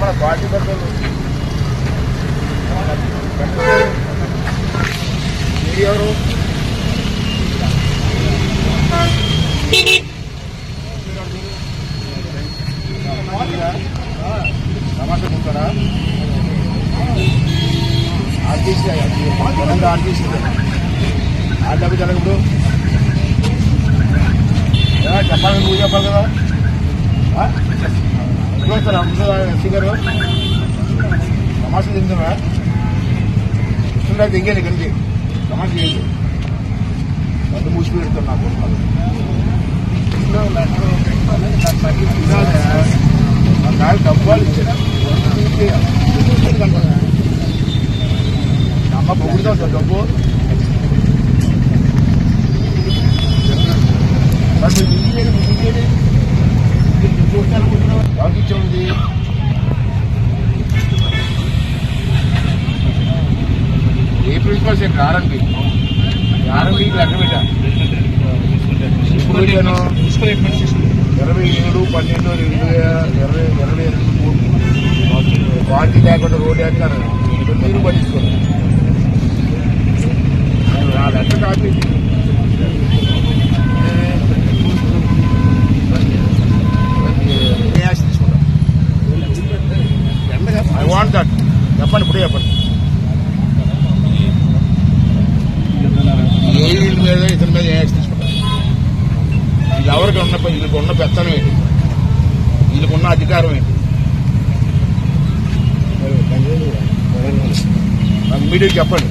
మన పార్టీ పెద్దలు ఎవరు సమాజం ఉంటారా ఆర్టీసీ తెలంగాణ ఆర్టీసీ ఆ? డబ్బు జరగదు చెప్పాలి నువ్వు చెప్పాలి కదా ఆ? ఎప్పుడు వస్తారా తింటున్నా ఇస్తుండే దింగేది కలిసి సమాసం చేయదు మందు మూసి పెడుతున్నా నాకు. డబ్బాలు ఇచ్చారు. అమ్మ సార్ డబ్బు మరి మీరు ఇయ్యేది, మీరు ఇయ్యేది. మీరు చూస్తే అనుకుంటున్నావా? ఎవరికి ఇచ్చేది ఏ ప్రిన్సిపల్ సార్ ఆర్ఎంపీ ఆర్ఎంపీకి లెక్క ఇప్పుడు నేను ఇరవై ఏడు పన్నెండు రెండు ఇరవై ఇరవై రెండు మూడు. పార్టీ లేకుండా రోడ్డు వేస్తారు మీరు పట్టించుకోండి. చెప్పండి ఇప్పుడే చెప్పండి ఏ వీళ్ళ మీద ఇతని మీద ఏ యాక్షన్ తీసుకుంటారు? ఇది ఎవరికి ఉన్న వీళ్ళకి ఉన్న పెత్తనం ఏంటి? వీళ్ళకి ఉన్న అధికారం ఏంటి? నాకు మీడియాకి చెప్పండి.